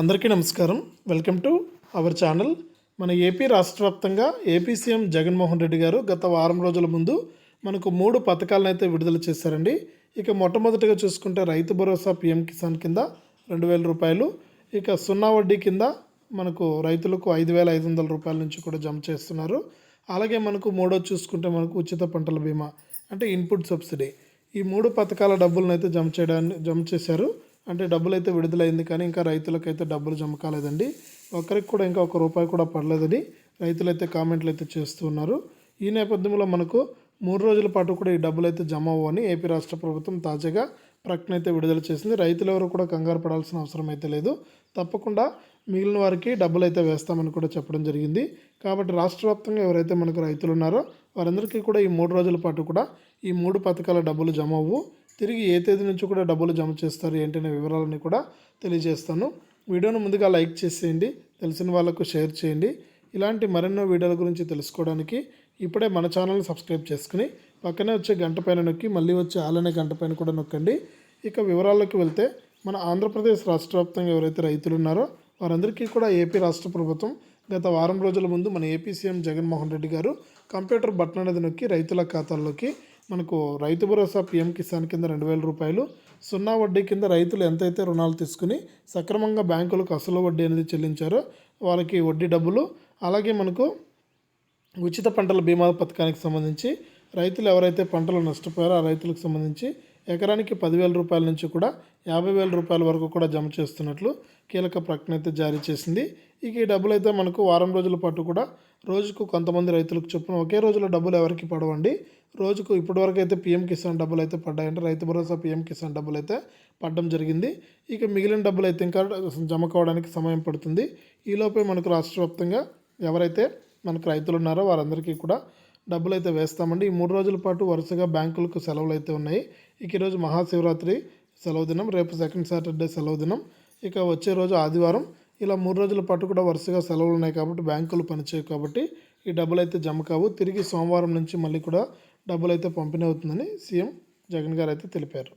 అందరికీ నమస్కారం. Welcome to our channel. మన ఏపీ రాష్ట్ర వ్యాప్తంగా ఏపీ సీఎం జగన్మోహన్ రెడ్డి గారు గత వారం రోజుల ముందు మనకు మూడు పథకాలను అయితే విడుదల చేశారండి. ఇక మొట్టమొదటిగా చూసుకుంటే రైతు భరోసా పీఎం కిసాన్ కింద రెండు వేల రూపాయలు. ఇక సున్నా వడ్డీ కింద మనకు రైతులకు ఐదు వేల ఐదు వందల రూపాయల నుంచి కూడా జమ చేస్తున్నారు. అలాగే మనకు మూడో చూసుకుంటే మనకు ఉచిత పంటల బీమా అంటే ఇన్పుట్ సబ్సిడీ. ఈ మూడు పథకాల డబ్బులను అయితే జమ చేయడాన్ని జమ చేశారు. అంటే డబ్బులు అయితే విడుదలైంది కానీ ఇంకా రైతులకైతే డబ్బులు జమ కాలేదండి ఒక్కరికి కూడా ఇంకా ఒక రూపాయి కూడా పడలేదని రైతులు అయితే కామెంట్లు అయితే చేస్తూ ఉన్నారు. ఈ నేపథ్యంలో మనకు మూడు రోజుల పాటు కూడా ఈ డబ్బులు అయితే జమ అవ్వని ఏపీ రాష్ట్ర ప్రభుత్వం తాజాగా ప్రకటన అయితే విడుదల చేసింది. రైతులు ఎవరు కూడా కంగారు పడాల్సిన అవసరం అయితే లేదు. తప్పకుండా మిగిలిన వారికి డబ్బులు అయితే వేస్తామని కూడా చెప్పడం జరిగింది. కాబట్టి రాష్ట్ర వ్యాప్తంగా ఎవరైతే మనకు రైతులు ఉన్నారో వారందరికీ కూడా ఈ మూడు రోజుల పాటు కూడా ఈ మూడు పథకాల డబ్బులు జమ అవ్వు తిరిగి ఏ తేదీ నుంచి కూడా డబ్బులు జమ చేస్తారు ఏంటనే వివరాలని కూడా తెలియజేస్తాను. వీడియోను ముందుగా లైక్ చేసేయండి తెలిసిన వాళ్ళకు షేర్ చేయండి. ఇలాంటి మరెన్నో వీడియోల గురించి తెలుసుకోవడానికి ఇప్పుడే మన ఛానల్ని సబ్స్క్రైబ్ చేసుకుని పక్కనే వచ్చే గంట పైన నొక్కి మళ్ళీ వచ్చే ఆలనే గంట పైన కూడా నొక్కండి. ఇక వివరాల్లోకి వెళ్తే మన ఆంధ్రప్రదేశ్ రాష్ట్ర వ్యాప్తంగా ఎవరైతే రైతులు ఉన్నారో వారందరికీ కూడా ఏపీ రాష్ట్ర ప్రభుత్వం గత వారం రోజుల ముందు మన ఏపీ సీఎం జగన్మోహన్ రెడ్డి గారు కంప్యూటర్ బటన్ అనేది నొక్కి రైతుల ఖాతాల్లోకి మనకు రైతు భరోసా పీఎం కిసాన్ కింద రెండు వేల రూపాయలు సున్నా వడ్డీ కింద రైతులు ఎంతైతే రుణాలు తీసుకుని సక్రమంగా బ్యాంకులకు అసలు వడ్డీ అనేది చెల్లించారో వాళ్ళకి వడ్డీ డబ్బులు అలాగే మనకు ఉచిత పంటల బీమా పథకానికి సంబంధించి రైతులు ఎవరైతే పంటలు నష్టపోయారో ఆ రైతులకు సంబంధించి ఎకరానికి పదివేల రూపాయల నుంచి కూడా యాభై వేల రూపాయల వరకు కూడా జమ చేస్తున్నట్లు కీలక ప్రకటన అయితే జారీ చేసింది. ఇక ఈ డబ్బులు అయితే మనకు వారం రోజుల పాటు కూడా రోజుకు కొంతమంది రైతులకు చొప్పున ఒకే రోజులో డబ్బులు ఎవరికి పడవండి. రోజుకు ఇప్పటివరకు అయితే పీఎం కిసాన్ డబ్బులు అయితే పడ్డాయంటే. రైతు భరోసా పీఎం కిసాన్ డబ్బులు అయితే పడడం జరిగింది. ఇక మిగిలిన డబ్బులు అయితే ఇంకా జమ కావడానికి సమయం పడుతుంది. ఈలోపే మనకు రాష్ట్ర వ్యాప్తంగా ఎవరైతే మనకు రైతులు ఉన్నారో వారందరికీ కూడా డబ్బులు అయితే వేస్తామండి. ఈ మూడు రోజుల పాటు వరుసగా బ్యాంకులకు సెలవులు అయితే ఉన్నాయి. ఇక ఈరోజు మహాశివరాత్రి సెలవు దినం రేపు సెకండ్ సాటర్డే సెలవు దినం. ఇక వచ్చే రోజు ఆదివారం. ఇలా మూడు రోజుల పాటు కూడా వరుసగా సెలవులు ఉన్నాయి కాబట్టి బ్యాంకులు పనిచేయవు కాబట్టి ఈ డబ్బులు అయితే జమ కావు. తిరిగి సోమవారం నుంచి మళ్ళీ కూడా డబ్బులు అయితే పంపిణీ అవుతుందని సీఎం జగన్ గారు అయితే తెలిపారు.